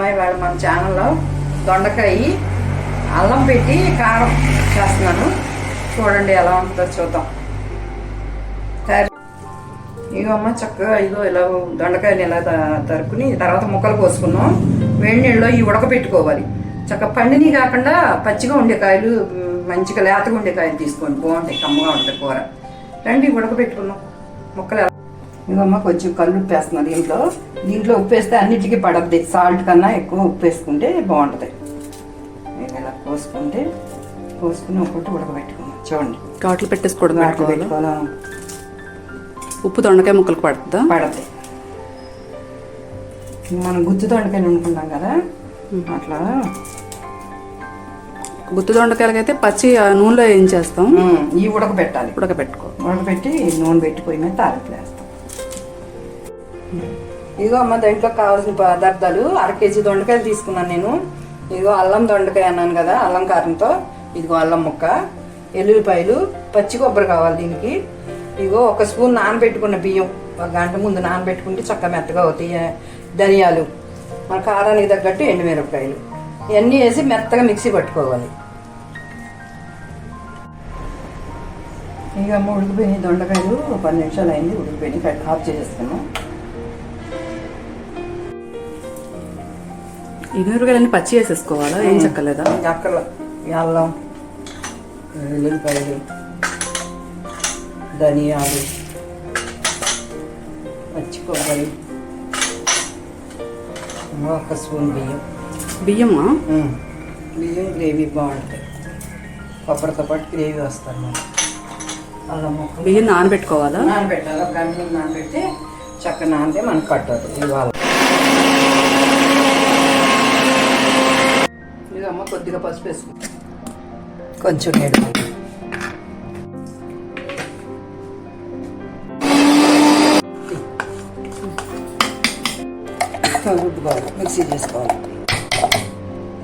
అమ్మాయి ఇవాళ మన ఛానల్లో దొండకాయ అల్లం పెట్టి కారం చేస్తున్నాను. చూడండి ఎలా ఉంటుందో చూద్దాం. తయారు ఇగో అమ్మ చక్కగా ఇగో ఇలా దొండకాయలు ఇలా తరుకుని తర్వాత ముక్కలు కోసుకున్నాం వేడి నీళ్ళలో ఈ ఉడకబెట్టుకోవాలి చక్కగా పండిని కాకుండా పచ్చిగా ఉండే కాయలు మంచిగా లేతగా ఉండే కాయలు తీసుకోండి. బాగుంటాయి కమ్మగా ఉంటుంది కూర. రండి ఉడకబెట్టుకున్నాం ముక్కలు అమ్మ కొంచెం కళ్ళు ఉప్పు వేస్తున్నారు దీంట్లో. దీంట్లో ఉప్పు వేస్తే అన్నిటికీ పడద్ది. సాల్ట్ కన్నా ఎక్కువ ఉప్పు వేసుకుంటే బాగుంటుంది ఇలా కోసుకుంటే కోసుకుని ఒకటి ఉడకబెట్టుకున్నాం. చూడండి. ఘాట్లు పెట్టేసుకోవడం పెట్టుకోవాలి. పెట్టుకోవాలి ఉప్పు దొండకాయ ముక్కలకు పడుతుందా పడతాయి మనం గుత్తి దొండకాయలు వండుకుంటాం కదా? అట్లా. గుత్తి దొండకాయలకైతే పచ్చి నూనెలో ఏం చేస్తాం? ఇవి ఉడకబెట్టాలి. ఉడకబెట్టుకో. ఉడకబెట్టి నూనె పెట్టి పొయ్యి మీద తాలింపులు వేస్తాం. ఇదిగో అమ్మ దాంట్లో కావాల్సిన పదార్థాలు అర కేజీ దొండకాయలు తీసుకున్నాను నేను. ఇదిగో అల్లం దొండకాయ అన్నాను కదా అల్లం కారంతో. ఇదిగో అల్లం ముక్క ఎల్లుల్లిపాయలు పచ్చి కొబ్బరి కావాలి దీనికి. ఇదిగో ఒక స్పూన్ నానబెట్టుకున్న బియ్యం ఒక గంట ముందు నానబెట్టుకుంటే చక్కగా మెత్తగా అవుతాయి ధనియాలు. మన కారానికి తగ్గట్టు ఎండుమిరపకాయలు. ఇవన్నీ వేసి మెత్తగా మిక్సీ పట్టుకోవాలి. ఇక ఉడికిపోయిన ఉడికిపోయినాయి దొండకాయలు. పది నిమిషాలు అయింది ఉడికిపోయినాయి. కట్ ఆఫ్ చేసేస్తున్నాం ఈ మిరపకాయలన్నీ పచ్చి వేసేసుకోవాలా ఏం చెక్కలేదా అక్కడ అల్లం ధనియాలు పచ్చి కొబ్బరి ఒక స్పూన్ బియ్యం. బియ్యమా. బియ్యం గ్రేవీ బాగుంటుంది కొబ్బరితో పాటు గ్రేవీ అల్లం ముక్క బియ్యం నానబెట్టుకోవాలా? నానబెట్టాలి. ఒక గంట ముందు నానబెట్టి చక్క నానితే మనకు కట్టదు ఇవాళ. కొద్దిగా పసుపు వేసుకుంటాం కొంచెం నీళ్ళు రుబ్బుకోవాలి మిక్సీ చేసుకోవాలి.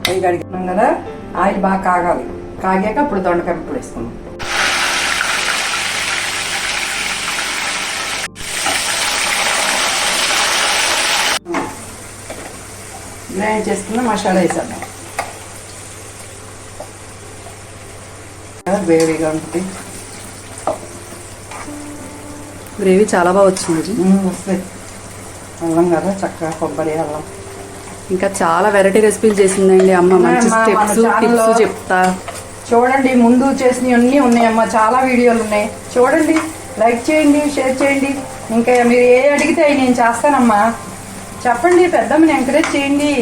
పొయ్యి కడిగినాం కదా ఆయిల్ బాగా కాగాలి. కాగాక అప్పుడు దొండకాయ ఇప్పుడు వేసుకున్నాం గ్రైండ్ చేసుకున్న మసాలా వేసేద్దాం. వేడిగా ఉంటుంది గ్రేవీ చాలా బాగా వచ్చింది వస్తుంది అల్లం కదా చక్కగా కొబ్బరి అల్లం. ఇంకా చాలా వెరైటీ రెసిపీలు చేసిందండి అమ్మ. మంచి స్టెప్స్ టిప్స్ చెప్తా. చూడండి ముందు చేసినవి ఉన్నాయమ్మా చాలా వీడియోలు ఉన్నాయి. చూడండి లైక్ చేయండి షేర్ చేయండి. ఇంకా మీరు ఏ అడిగితే నేను చేస్తానమ్మా. చెప్పండి పెద్దమ్మని ఎంకరేజ్ చేయండి.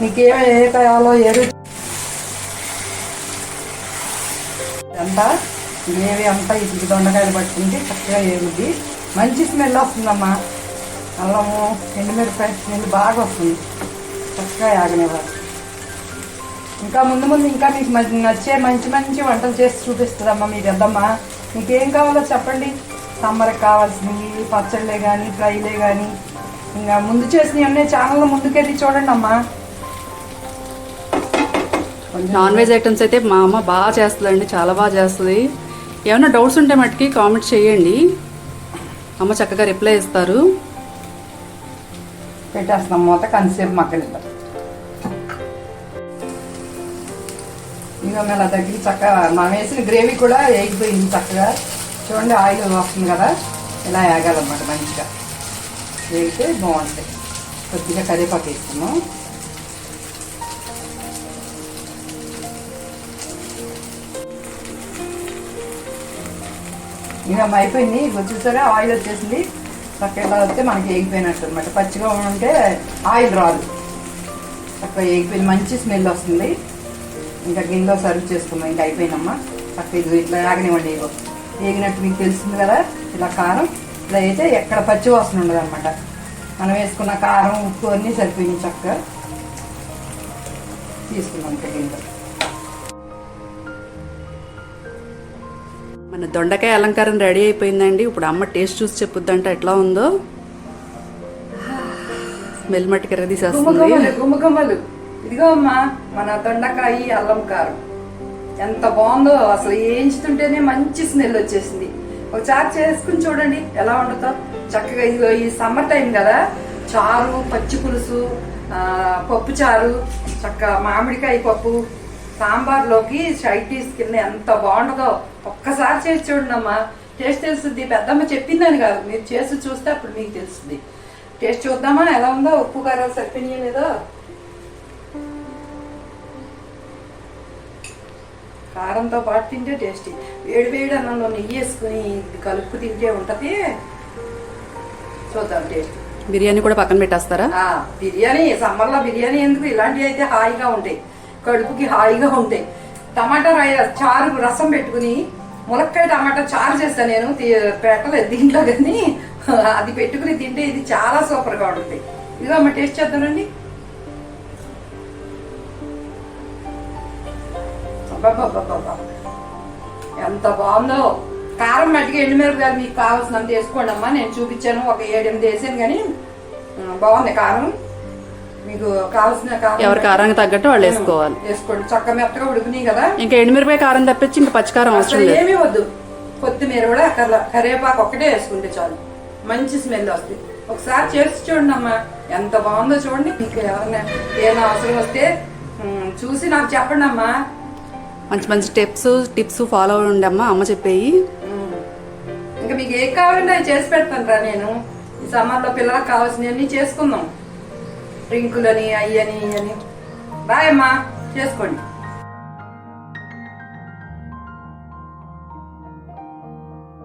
మీకు ఏ ఏ కావాలో ఏ అంతా గ్రేవీ అంతా ఇది దొండకాయలు పట్టుకుంటే చక్కగా ఏగుద్ది మంచి స్మెల్ వస్తుందమ్మా. అల్లము ఎండుమిరపకాయ స్మెల్ బాగా వస్తుంది. చక్కగా ఆగనివ్వాలి ఇంకా ముందు ముందు ఇంకా మీకు నచ్చే మంచి మంచి వంటలు చేసి చూపిస్తుందమ్మా మీ పెద్దమ్మా మీకు ఏం కావాలో చెప్పండి. సమ్మర్కి కావాల్సినవి పచ్చళ్ళే కానీ ఫ్రైలే కానీ ఇంకా ముందు చేసినవి అన్నీ ఛానల్లో ముందుకెళ్ళి చూడండి అమ్మా నాన్ వెజ్ ఐటమ్స్ అయితే మా అమ్మ బాగా చేస్తుందండి చాలా బాగా చేస్తుంది. ఏమైనా డౌట్స్ ఉంటే మటుకి కామెంట్ చేయండి. అమ్మ చక్కగా రిప్లై ఇస్తారు. పెట్టేస్తాం మూత కన్సేపు మక్కలిద్దాం ఇక మళ్ళీ దగ్గర చక్కగా మనం వేసిన గ్రేవీ కూడా వేగిపోయింది చక్కగా. చూడండి ఆయిల్ వస్తుంది కదా ఇలా వేగాలన్నమాట మంచిగా. వేగితే బాగుంటాయి. కొద్దిగా కరివేపాకు వేస్తున్నాం ఇక అయిపోయింది. ఇక చూసారా? ఆయిల్ వచ్చేసింది. చక్కగా వస్తే మనకి ఎగిపోయినట్టు అనమాట పచ్చిగా ఉంటే ఆయిల్ రాదు. చక్కగా ఎగిపోయింది మంచి స్మెల్ వస్తుంది. ఇంకా గిన్నెలో సర్వ్ చేసుకుందాం. ఇంకా అయిపోయిందమ్మా. చక్కగా ఇది ఇట్లా ఆగనివ్వండి. ఇగో ఏగినట్టు మీకు తెలిసింది కదా? ఇలా కారం. ఇలా అయితే ఎక్కడ పచ్చి వాసన ఉండదు అనమాట మనం వేసుకున్న కారం ఉప్పు అన్నీ సరిపోయింది చక్కగా. తీసుకుందాం ఇంకా గిన్నెలో. మన దొండకాయ అలంకారం రెడీ అయిపోయిందండి. ఇప్పుడు అమ్మ టేస్ట్ చూసి చెప్పుద్దంట ఎట్లా ఉందో. స్మెల్ మట్టుకు తీసేస్తుంది. గుమ్మకమ్మలు ఇదిగో అమ్మా మన దొండకాయ అల్లం కారం ఎంత బాగుందో అసలు వేయించుతుంటేనే మంచి స్మెల్ వచ్చేసింది. ఒకసారి చేసుకుని చూడండి ఎలా వండుతో చక్కగా ఇదిగో ఈ సమ్మర్ టైం కదా. చారు పచ్చి పులుసు పప్పు చారు చక్క మామిడికాయ పప్పు సాంబార్లోకి షైటీస్ కింద ఎంత బాగుంటుందో. ఒక్కసారి చేసి చూడండి అమ్మా టేస్ట్ తెలుస్తుంది. పెద్దమ్మ చెప్పిందని కాదు. మీరు చేసి చూస్తే అప్పుడు మీకు తెలుస్తుంది. టేస్ట్ చూద్దామా? ఎలా ఉందో? ఉప్పు కారాలు సరిపోయినాయో లేదో? కారంతో పాటు తింటే టేస్టీ. వేడి వేడి అన్నంలో నెయ్యి వేసుకుని కలుపు తింటే ఉంటుంది. చూద్దాం టేస్ట్. బిర్యానీ కూడా పక్కన పెట్టేస్తారా? బిర్యానీ. సమ్మర్లో బిర్యానీ ఎందుకు? ఇలాంటివి అయితే హాయిగా ఉంటాయి. కడుపుకి హాయిగా ఉంటాయి. టమాటా రై చారు రసం పెట్టుకుని ములక్కాయ టమాటా చారు చేస్తాను నేను పెట్టలేదు దీంట్లో కానీ. అది పెట్టుకుని తింటే ఇది చాలా సూపర్గా ఉంటుంది. ఇదిగో అమ్మ టేస్ట్ చేద్దానండి ఎంత బాగుందో. కారం మట్టికి ఎండుమిరపకాయలు మీకు కావాల్సినంత వేసుకోండి అమ్మా. నేను చూపించాను. ఒక ఏడెనిమిది వేసాను కానీ బాగుంది కారం. మీకు కావాల్సిన కారం ఎవరి కారానికి తగ్గట్టు వాళ్ళు వేసుకోవాలి. వేసుకోండి. చక్క మెత్తగా ఉడికినాయి కదా. ఇంకా ఎండుమిరపకాయ కారం తప్పించి ఇంకా పచ్చికారం అవసరం లేదు. ఏమీ వద్దు. కొత్తిమీర కూడా కర్ల కరివేపాకు ఒక్కటే వేసుకుంటే చాలు. మంచి స్మెల్ వస్తుంది. ఒకసారి చేసి చూడండి అమ్మా. ఎంత బాగుందో చూడండి. మీకు ఎవరైనా ఏమైనా అవసరం వస్తే చూసి నాకు చెప్పండి అమ్మా. మంచి మంచి టిప్స్ టిప్స్ ఫాలో అవ్వండి అమ్మ. అమ్మ చెప్పేయి. ఇంకా మీకు ఏం కావాలంటే అవి చేసి పెడతాను రా నేను. ఈ సమ్మర్లో పిల్లలకు కావాల్సినవన్నీ చేసుకుందాం. డ్రింకులని అయ్యని అని బాయమ్మా చేసుకోండి.